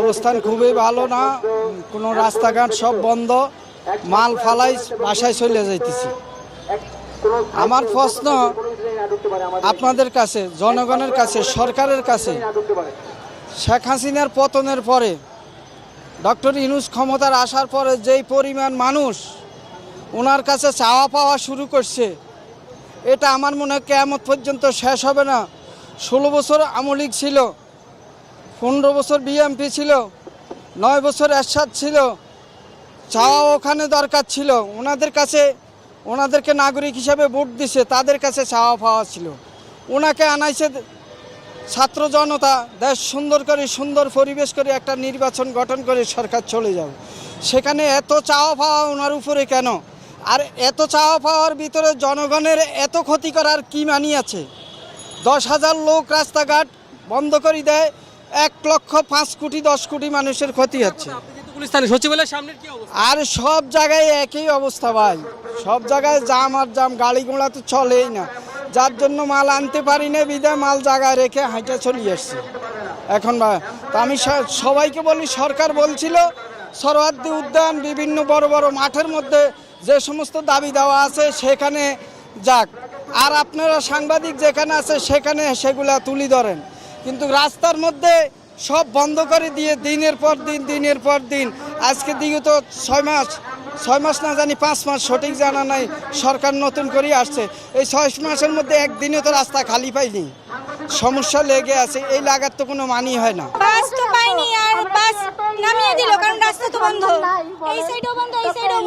অবস্থান খুবই ভালো না। কোনো রাস্তাঘাট সব বন্ধ। মাল ফালাই বাসায় চলে যাইতেছি। আমার প্রশ্ন আপনাদের কাছে, জনগণের কাছে, সরকারের কাছে, শেখ হাসিনার পতনের পরে, ডক্টর ইনুস ক্ষমতার আসার পরে যেই পরিমাণ মানুষ ওনার কাছে চাওয়া পাওয়া শুরু করছে, এটা আমার মনে হয় কেমন পর্যন্ত শেষ হবে না। ষোলো বছর আমলিক ছিল পনেরো বছর বিএমপি ছিল, নয় বছর এরশাদ ছিল, চাওয়া ওখানে দরকার ছিল। ওনাদের কাছে, ওনাদেরকে নাগরিক হিসাবে ভোট দিছে, তাদের কাছে চাওয়া পাওয়া ছিল। ওনাকে আনাইছে ছাত্র জনতা, দেশ সুন্দর করে, সুন্দর পরিবেশ করে একটা নির্বাচন গঠন করে সরকার চলে যাবে। সেখানে এত চাওয়া পাওয়া ওনার উপরে কেন? আর এত চাওয়া পাওয়ার ভিতরে জনগণের এত ক্ষতি করার কি মানি আছে? দশ হাজার লোক রাস্তাঘাট বন্ধ করে দেয় এক লক্ষ পাঁচ কোটি দশ কোটি মানুষের ক্ষতি হচ্ছে। আর সব জায়গায় একই অবস্থা ভাই। সব জায়গায় জাম আর জাম গাড়ি ঘোড়া তো চলেই না। যার জন্য মাল আনতে পারি না বিদায় মাল জায়গায় রেখে হাঁটা চলে আসছে। এখন ভাই তা আমি সবাইকে বলি সরকার বলছিল সরহাদ্দি উদ্যান বিভিন্ন বড় বড় মাঠের মধ্যে যে সমস্ত দাবি দেওয়া আছে সেখানে যাক। আর আপনারা সাংবাদিক যেখানে আছে সেখানে সেগুলা তুলি ধরেন। কিন্তু রাস্তার মধ্যে সব বন্ধ করে দিয়ে দিনের পর দিন, দিনের পর দিন, আজকে দিকে তো ছয় মাস ছয় মাস না জানি পাঁচ মাস সঠিক জানা নাই, সরকার নতুন করে আসছে। এই ছয় মাসের মধ্যে একদিনে তো রাস্তা খালি পাইনি। সমস্যা লেগে আছে, এই লাগার তো কোনো মানি হয় না। পাইনি আর নামিয়ে দিল, কারণ রাস্তা তো বন্ধ। এই সাইডও বন্ধ, এই সাইডও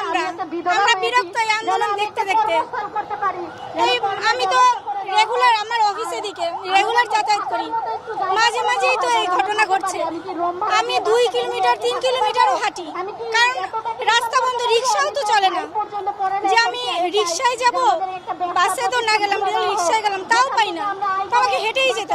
আমরা। বিরক্ত আন্দোলন দেখতে দেখতে। আমি তো রেগুলার আমার অফিসে দিকে রেগুলার যাতায়াত করি। মাঝে মাঝেই তো এই ঘটনা ঘটছে। আমি দুই কিলোমিটার, তিন কিলোমিটারও হাঁটি। কারণ রাস্তা বন্ধ, রিক্সাও তো চলে না। যে আমি রিক্সায় যাব, বাসে তো না গেলাম রিক্সায় গেলাম, তাও পাই না। তো আমাকে হেঁটেই যেতে